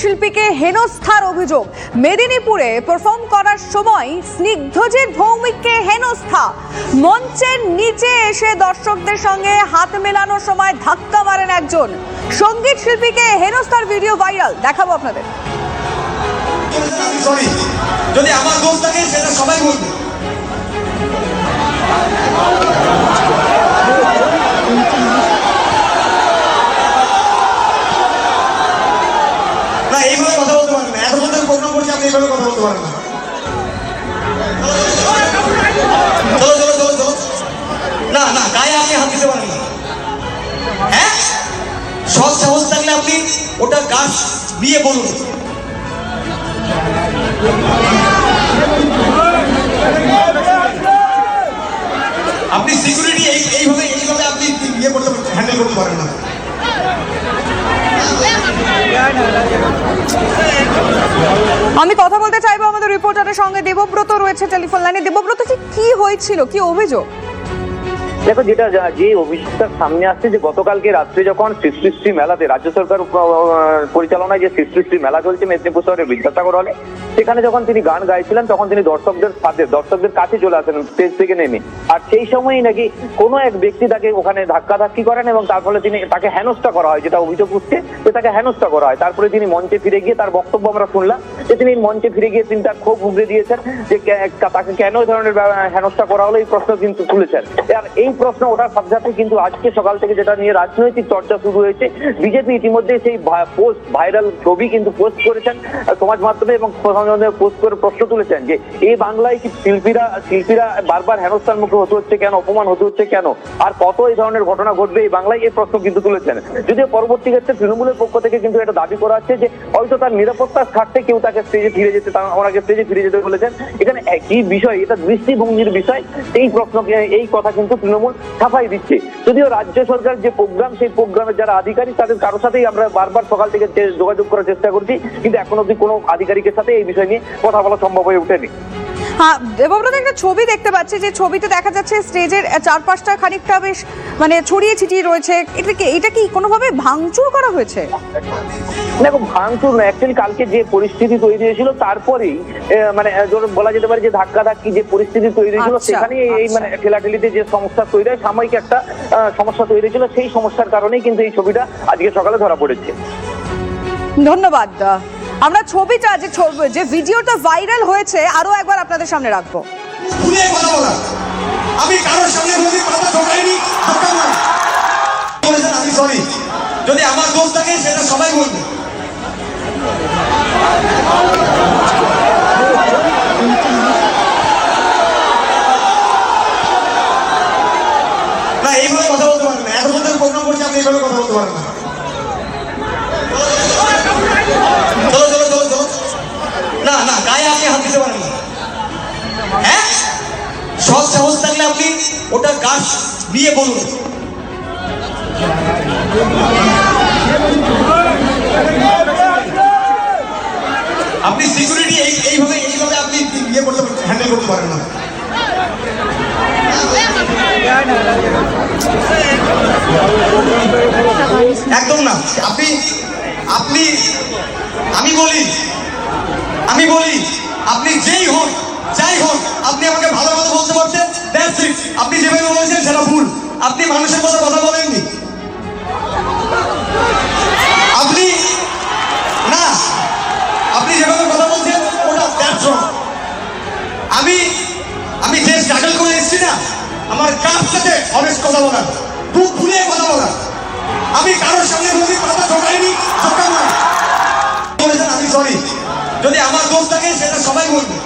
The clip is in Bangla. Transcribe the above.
শিল্পীকে হেনস্থার অভিযোগ। মেদিনীপুরে পারফর্ম করার সময় স্নিগ্ধজিৎ ভৌমিককে হেনস্থা। মঞ্চের নিচে এসে দর্শকদের সঙ্গে হাত মেলানোর সময় ধাক্কা মারেন একজন। সংগীত শিল্পীকে হেনস্থার ভিডিও ভাইরাল। দেখাবো আপনাদের। যদি আমার দোষ থাকে, সেটা সবাই বলবে না এইভাবে কথা বলতে পারেন না এত সুন্দর প্রোগ্রাম করছি আপনি এইভাবে কথা বলতে পারেন না। না গায়ে আপনি হাত দিতে পারেন। না হ্যাঁ? সৎ সাহস থাকলে আপনি ওটা গাছ নিয়ে বলুন আপনি সিকিউরিটি এই এইভাবে এইভাবে আপনি ইয়ে করতে হ্যান্ডেল করতে পারেন না আমি কথা বলতে চাইব আমাদের রিপোর্টারের সঙ্গে। দেবব্রত রয়েছে টেলিফোন লাইনে দেবব্রত কি হয়েছিল? কি অভিযোগ? দেখো যেটা যা- অভিযোগটা সামনে আসছে যে গতকালকে রাত্রে যখন সৃষ্টি মেলাতে, রাজ্য সরকার পরিচালনায় যে সৃষ্টি মেলা চলছে মেদিনীপুর শহরের বিদ্যাসাগর হলে, সেখানে যখন তিনি গান গাইছিলেন, তখন তিনি দর্শকদের সাথে দর্শকদের কাছে চলে আসেন, স্টেজ থেকে নেমে। আর সেই সময়ই নাকি কোনো এক ব্যক্তি তাকে ওখানে ধাক্কাধাক্কি করেন এবং তার ফলে তিনি তাকে হেনস্থা করা হয়, যেটা অভিযোগ উঠছে যে তাকে হেনস্থা করা হয়। তারপরে তিনি মঞ্চে ফিরে গিয়ে তার বক্তব্য আমরা শুনলাম যে তিনি মঞ্চে ফিরে গিয়ে তিনি তার ক্ষোভ উগড়ে দিয়েছেন যে তাকে কেন এই ধরনের হেনস্থা করা হলো, এই প্রশ্ন কিন্তু তুলেছেন। আর এই প্রশ্ন ওঠার সাথে সাথে কিন্তু আজকে সকাল থেকে যেটা নিয়ে রাজনৈতিক চর্চা শুরু হয়েছে, বিজেপি ইতিমধ্যে সেই পোস্ট ভাইরাল ছবি কিন্তু পোস্ট করেছেন সমাজ মাধ্যমে এবং সমাজ পোস্ট করে প্রশ্ন তুলেছেন যে এই বাংলায় কি শিল্পীরা শিল্পীরা বারবার হেনস্থার মুখে হতে হচ্ছে কেন, অপমান হতে হচ্ছে কেন? আর কত এই ধরনের ঘটনা ঘটবে এই বাংলায়? এই প্রশ্ন কিন্তু তুলেছেন। যদিও পরবর্তী ক্ষেত্রে তৃণমূলের পক্ষ থেকে কিন্তু এটা দাবি করা হচ্ছে যে, হয়তো তার নিরাপত্তার স্বার্থে কেউ তাকে স্টেজে ফিরে যেতে ওনাকে স্টেজে ফিরে যেতে বলেছেন। এখানে একই বিষয়, এটা দৃষ্টিভঙ্গির বিষয়, এই প্রশ্নকে, এই কথা কিন্তু তৃণমূল সাফাই দিচ্ছে। যদিও রাজ্য সরকার যে প্রোগ্রাম, সেই প্রোগ্রামের যারা আধিকারিক, তাদের কারোর সাথেই আমরা বারবার সকাল থেকে যোগাযোগ করার চেষ্টা করছি। কিন্তু এখন অব্দি কোনো আধিকারিকের সাথে এই বিষয় নিয়ে কথা বলা সম্ভব হয়ে ওঠেনি। হ্যাঁ দেবব্রত একটা ছবি দেখতে পাচ্ছি যে ছবিতে দেখা যাচ্ছে স্টেজের চারপাশটা খানিকটা বেশ মানে ছড়িয়ে ছিটিয়ে রয়েছে। এটা কি এটা কি কোনোভাবে ভাঙচুর করা হয়েছে? দেখো ভাঙচুর না অ্যাকচুয়ালি কালকে যে পরিস্থিতি তৈরি হয়েছিল তারপরেই মানে আহ, ধরো বলা যেতে পারে যে ধাক্কা ধাক্কি যে পরিস্থিতি তৈরি হয়েছিল আচ্ছা, সেখানেই এই আচ্ছা। মানে ঠেলাঠেলিতে যে সমস্যা তৈরি হয় সাময়িক একটা সমস্যা তৈরি হয়েছিল সেই সমস্যার কারণেই কিন্তু এই ছবিটা আজকে সকালে ধরা পড়েছে। ধন্যবাদ আমরা ছবিটা যে যে ভিডিওটা ভাইরাল হয়েছে, আরও একবার আপনাদের সামনে রাখব। আমি কারোর সামনে ধাক্কা আমি সরি যদি আমার দোষ থাকে, সেটা সবাই বলবে। না, এইভাবে কথা বলতে পারেন না। এত সুন্দর প্রোগ্রাম করছি আপনি এইভাবে কথা বলতে পারেন না চলো চলো চলো চলো না না গায়ে আপনি হাত দিতে পারেন না হ্যাঁ সৎ সাহস থাকলে আপনি ওটা গাছ নিয়ে বলুন। আপনি সিকিউরিটি এইভাবে এইভাবে আপনি ইয়ে করতে হ্যান্ডেল করতে পারেন না। একদম না। আপনি আপনি আমি বলি আমি বলি, আপনি যেই হন যাই হন আপনি আপনি মানুষের মতো কথা বলেননি? আপনি, না, আপনি যেভাবে কথা বলছেন, ওটা দ্যাটস আমি আমি যে স্ট্রাগল করে এসেছি না, আমার কার সাথে অনেস্ট কথা বলা বুক ফুলে কথা বলা আমি কারোর সামনে বলি কথা ঢোকাইনি ধাক্কা মারি। বলেছেন, আমি সরি যদি আমার দোষ থাকে, সেটা সবাই বলবে।